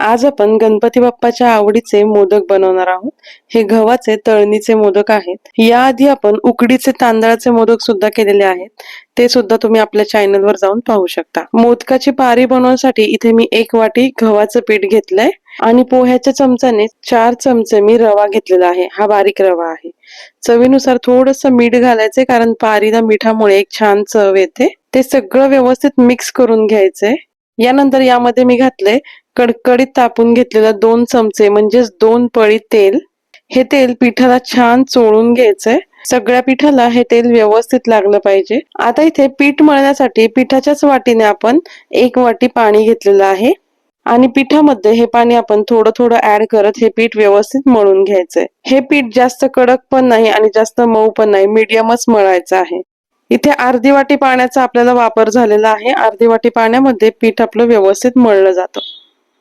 आज आपण गणपती बाप्पाच्या आवडीचे मोदक बनवणार आहोत. हे गव्हाचे तळणीचे मोदक आहेत. याआधी आपण उकडीचे तांदळाचे मोदक सुद्धा केलेले आहेत. ते सुद्धा तुम्ही आपल्या चॅनलवर जाऊन पाहू शकता. मोदकाची पारी बनवण्यासाठी इथे मी एक वाटी गव्हाचं पीठ घेतलंय. आणि पोह्याच्या चमचाने चार चमचे मी रवा घेतलेला आहे. हा बारीक रवा आहे. चवीनुसार थोडस मीठ घालायचंय कारण पारीला मिठामुळे एक छान चव येते. ते सगळं व्यवस्थित मिक्स करून घ्यायचंय. यानंतर यामध्ये मी घातले कडकडीत तापून घेतलेला दोन चमचे म्हणजेच दोन पळी तेल हे तेल पिठाला छान चोळून घ्यायचंय. सगळ्या पिठाला हे तेल व्यवस्थित लागलं पाहिजे. आता इथे पीठ मळण्यासाठी पिठाच्याच वाटीने आपण एक वाटी पाणी घेतलेलं आहे. आणि पिठामध्ये हे पाणी आपण थोडं थोडं ऍड करत हे पीठ व्यवस्थित मळून घ्यायचंय. हे पीठ जास्त कडक पण नाही आणि जास्त मऊ पण नाही मीडियमच मळायचं आहे. इथे अर्धी वाटी पाण्याचा आपल्याला वापर झालेला आहे. अर्धी वाटी पाण्यामध्ये पीठ आपलं व्यवस्थित मळलं जातं.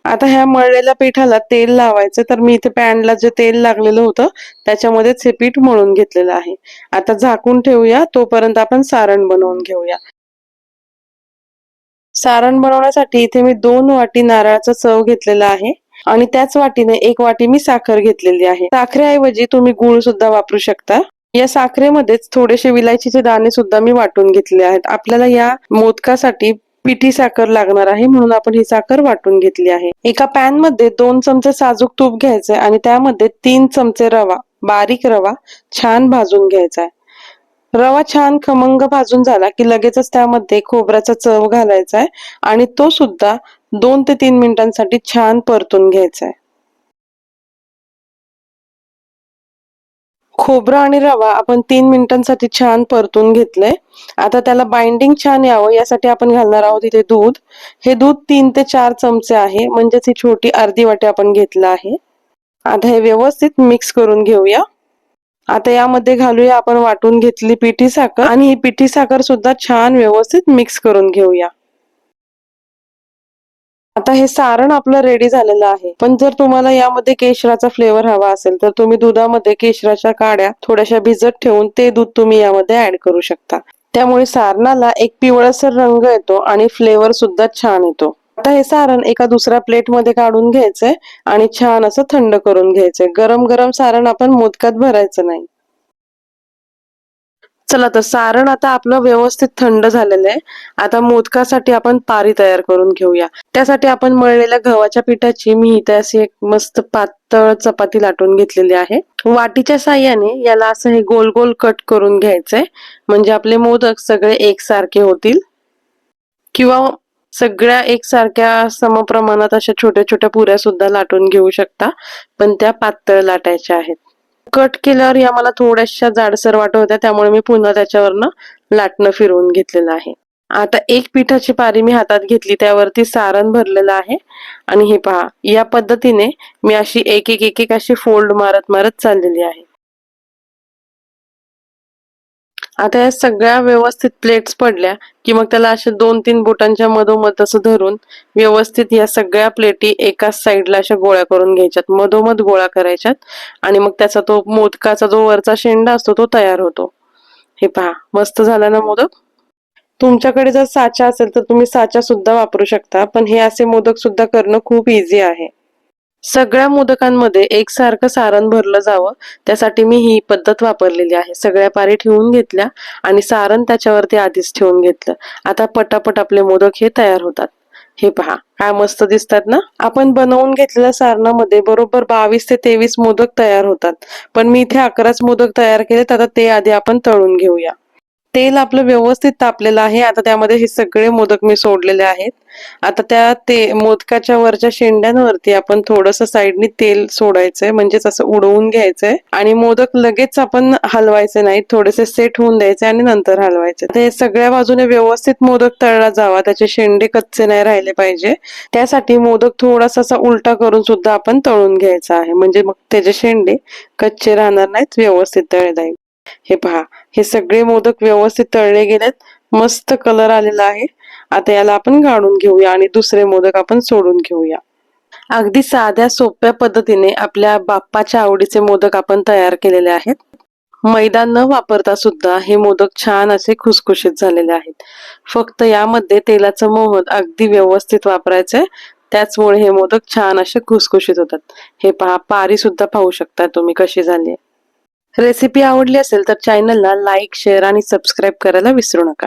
आता ह्या मळलेल्या पिठाला तेल लावायचं तर मी इथे पॅनला जे तेल लागलेलं होतं त्याच्यामध्येच हे पीठ मळून घेतलेलं आहे. आता झाकून ठेवूया तोपर्यंत आपण सारण बनवून घेऊया. सारण बनवण्यासाठी इथे मी दोन वाटी नारळाचा चव घेतलेला आहे आणि त्याच वाटीने एक वाटी मी साखर घेतलेली आहे. साखरेऐवजी तुम्ही गुळ सुद्धा वापरू शकता. या साखरेमध्येच थोडेसे विलायचीचे दाणे सुद्धा मी वाटून घेतले आहेत. आपल्याला या मोदकासाठी पिठी साखर लागणार आहे म्हणून आपण ही साखर वाटून घेतली आहे. एका पॅनमध्ये दोन चमचे साजूक तूप घ्यायचे आणि त्यामध्ये तीन चमचे रवा बारीक रवा छान भाजून घ्यायचा आहे. रवा छान खमंग भाजून झाला की लगेचच त्यामध्ये खोबऱ्याचा चव घालायचा आहे आणि तो सुद्धा दोन ते तीन मिनिटांसाठी छान परतून घ्यायचा आहे. खोबरं आणि रवा आपण तीन मिनिटांसाठी छान परतून घेतलंय. आता त्याला बाइंडिंग छान यावं यासाठी आपण घालणार आहोत इथे दूध. हे दूध तीन ते चार चमचे आहे म्हणजेच ही छोटी अर्धी वाटी आपण घेतलं आहे. आता हे व्यवस्थित मिक्स करून घेऊया. आता यामध्ये घालूया आपण वाटून घेतली पिठी साखर. आणि ही पिठी साखर सुद्धा छान व्यवस्थित मिक्स करून घेऊया. आता हे सारण आपलं रेडी झालेलं आहे. पण जर तुम्हाला यामध्ये केशराचा फ्लेवर हवा असेल तर तुम्ही दुधामध्ये केशराच्या काड्या थोड्याशा भिजत ठेवून ते दूध तुम्ही यामध्ये ऍड करू शकता. त्यामुळे सारणाला एक पिवळसर रंग येतो आणि फ्लेवर सुद्धा छान येतो. आता हे सारण एका दुसऱ्या प्लेटमध्ये काढून घ्यायचंय आणि छान असं थंड करून घ्यायचंय. गरम गरम सारण आपण मोदकात भरायचं नाही. चला तर सारण आता आपलं व्यवस्थित थंड झालेलं आहे. आता मोदकासाठी आपण पारी तयार करून घेऊया. त्यासाठी आपण मळलेल्या गव्हाच्या पिठाची मी इथे अशी एक मस्त पातळ चपाती लाटून घेतलेली आहे. वाटीच्या साह्याने याला असं हे गोल गोल कट करून घ्यायचंय. म्हणजे आपले मोदक सगळे एकसारखे होतील. किंवा सगळ्या एकसारख्या समप्रमाणात अशा छोट्या छोट्या पुऱ्या सुद्धा लाटून घेऊ शकता. पण त्या पातळ लाटायच्या आहेत. कट केल्यावर या मला थोड्याशा जाडसर वाटत होत्या त्यामुळे मी पुन्हा त्याच्यावरनं लाटणं फिरवून घेतलेलं आहे. आता एक पिठाची पारी मी हातात घेतली त्यावरती सारण भरलेलं आहे. आणि हे पहा या पद्धतीने मी अशी एक एक एक एक अशी फोल्ड मारत मारत चाललेली आहे. आता या सगळ्या व्यवस्थित प्लेट्स पडल्या की मग त्याला अशा दोन तीन बोटांच्या मधोमध असं धरून व्यवस्थित या सगळ्या प्लेटी एकाच साईडला अशा गोळ्या करून घ्यायच्यात. मधोमध गोळा करायच्यात. आणि मग त्याचा तो मोदकाचा जो वरचा शेंडा असतो तो तयार होतो. हे पहा मस्त झाला ना मोदक? तुमच्याकडे जर साचा असेल तर तुम्ही साचा सुद्धा वापरू शकता पण हे असे मोदक सुद्धा करणं खूप इझी आहे. सगळ्या मोदकांमध्ये एकसारखं सारण भरलं जावं. त्यासाठी मी ही पद्धत वापरलेली आहे. सगळ्या पारी ठेवून घेतल्या आणि सारण त्याच्यावरती आधीच ठेवून घेतलं. आता पटापट आपले मोदक हे तयार होतात. हे पहा काय मस्त दिसतात ना? आपण बनवून घेतलेल्या सारणामध्ये बरोबर बावीस ते तेवीस मोदक तयार होतात. पण मी इथे अकराच मोदक तयार केलेत. आता ते आधी आपण तळून घेऊया. तेल आपलं व्यवस्थित तापलेलं आहे. आता त्यामध्ये हे सगळे मोदक मी सोडलेले आहेत. आता त्या ते मोदकाच्या वरच्या शेंड्यांवरती आपण थोडस साईडनी तेल सोडायचंय. म्हणजेच असं उडवून घ्यायचंय. आणि मोदक लगेच आपण हलवायचे नाही थोडेसे सेट होऊन द्यायचे आणि नंतर हलवायचे. ते सगळ्या बाजूने व्यवस्थित मोदक तळला जावा. त्याचे शेंडे कच्चे नाही राहिले पाहिजे. त्यासाठी मोदक थोडासा असा उलटा करून सुद्धा आपण तळून घ्यायचा आहे. म्हणजे मग त्याचे शेंडे कच्चे राहणार नाहीत. व्यवस्थित तळले जाईल. हे पहा हे सगळे मोदक व्यवस्थित तळले गेलेत. मस्त कलर आलेला आहे. आता याला आपण गाळून घेऊया आणि दुसरे मोदक आपण सोडून घेऊया. अगदी साध्या सोप्या पद्धतीने आपल्या बाप्पाच्या आवडीचे मोदक आपण तयार केलेले आहेत. मैदा न वापरता सुद्धा हे मोदक छान असे खुसखुशीत झालेले आहेत. फक्त यामध्ये तेलाचं मोहन अगदी व्यवस्थित वापरायचंय. त्याचमुळे हे मोदक छान असे खुसखुशीत होतात. हे पहा पारी सुद्धा पाहू शकता तुम्ही कशी झाली रेसिपी आवडली असेल तर चॅनलला लाईक शेअर आणि सबस्क्राईब करायला विसरू नका.